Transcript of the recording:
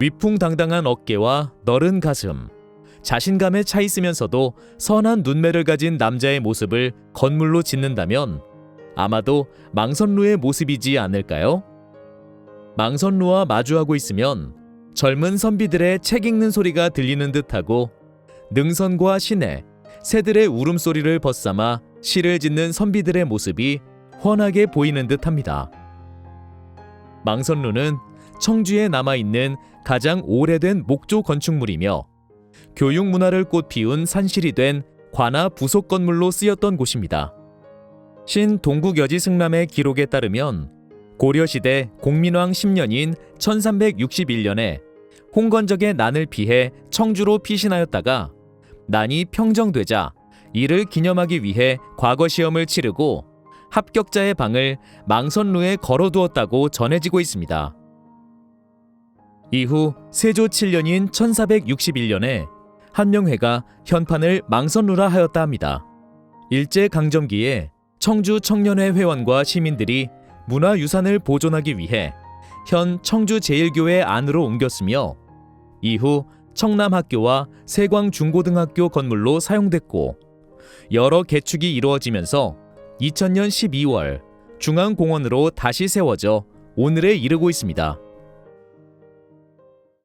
위풍당당한 어깨와 너른 가슴, 자신감에 차 있으면서도 선한 눈매를 가진 남자의 모습을 건물로 짓는다면 아마도 망선루의 모습이지 않을까요? 망선루와 마주하고 있으면 젊은 선비들의 책 읽는 소리가 들리는 듯하고 능선과 시내, 새들의 울음소리를 벗삼아 시를 짓는 선비들의 모습이 훤하게 보이는 듯합니다. 망선루는 청주에 남아있는 가장 오래된 목조 건축물이며 교육 문화를 꽃피운 산실이 된 관아 부속 건물로 쓰였던 곳입니다. 신 동국여지 승람의 기록에 따르면 고려시대 공민왕 10년인 1361년에 홍건적의 난을 피해 청주로 피신하였다가 난이 평정되자 이를 기념하기 위해 과거 시험을 치르고 합격자의 방을 망선루에 걸어두었다고 전해지고 있습니다. 이후 세조 7년인 1461년에 한명회가 현판을 망선루라 하였다 합니다. 일제 강점기에 청주 청년회 회원과 시민들이 문화유산을 보존하기 위해 현 청주 제일교회 안으로 옮겼으며 이후 청남학교와 세광중고등학교 건물로 사용됐고 여러 개축이 이루어지면서 2000년 12월 중앙공원으로 다시 세워져 오늘에 이르고 있습니다.